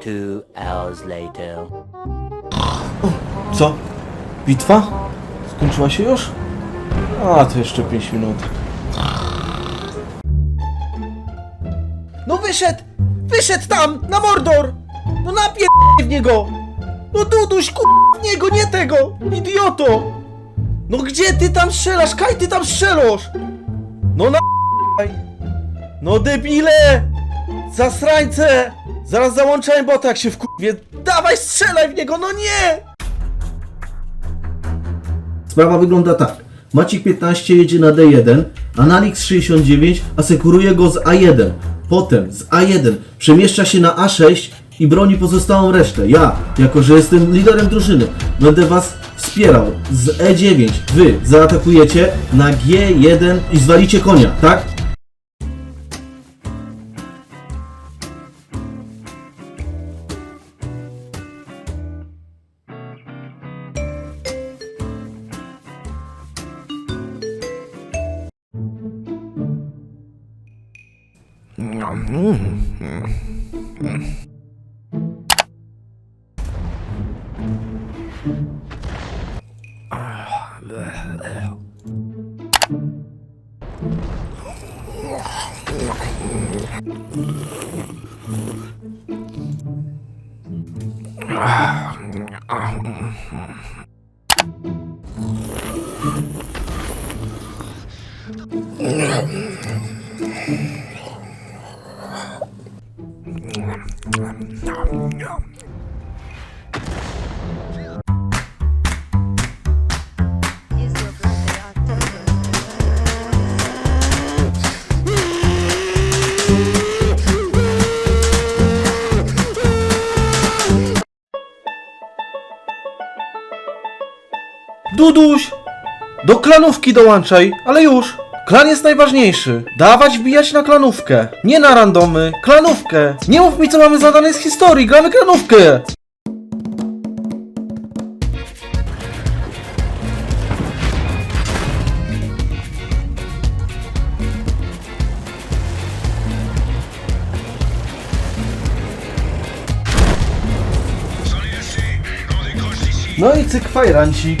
Two hours later. Co? Bitwa? Skończyła się już? A, to jeszcze 5 minut. No wyszedł! Wyszedł tam! Na Mordor! No napier... w niego! No Duduś, ku... w niego, nie tego! Idioto! No gdzie ty tam strzelasz? Kaj ty tam strzelasz? No na... No debile! Zasrańce! Zaraz załączałem bota jak się wkurwie. Dawaj strzelaj w niego, no nie! Sprawa wygląda tak. Macik 15 jedzie na D1, Analix 69 asekuruje go z A1. Potem z A1 przemieszcza się na A6 i broni pozostałą resztę. Ja, jako że jestem liderem drużyny, będę was wspierał. Z E9 wy zaatakujecie na G1 i zwalicie konia, tak? Mm-hmm. Duduś! Do klanówki dołączaj, ale już! Klan jest najważniejszy. Dawać wbijać na klanówkę. Nie na randomy, klanówkę. Nie mów mi co mamy zadane z historii, gramy klanówkę! No i cyk fajrancik.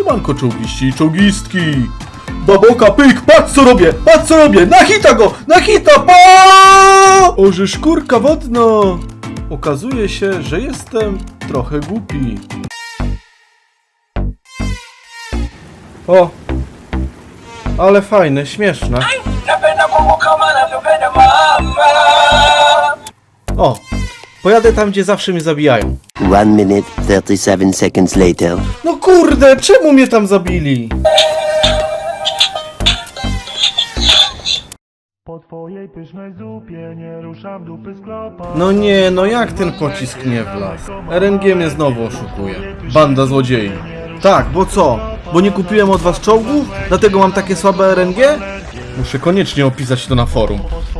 Siemanko czołgiści i czołgistki! Baboka, pyk, patrz co robię, patrz co robię, na hita go, na hita, pa! Oże szkórka wodna! Okazuje się, że jestem trochę głupi. O! Ale fajne, śmieszne. O! Pojadę tam, gdzie zawsze mnie zabijają. One minute, 37 seconds later. No kurde, czemu mnie tam zabili? Po twojej pysznej zupie nie ruszam dupy z klopa. No nie, no jak ten pocisk nie wlazł? RNG mnie znowu oszukuje. Banda złodziei. Tak, bo co? Bo nie kupiłem od was czołgów? Dlatego mam takie słabe RNG? Muszę koniecznie opisać to na forum.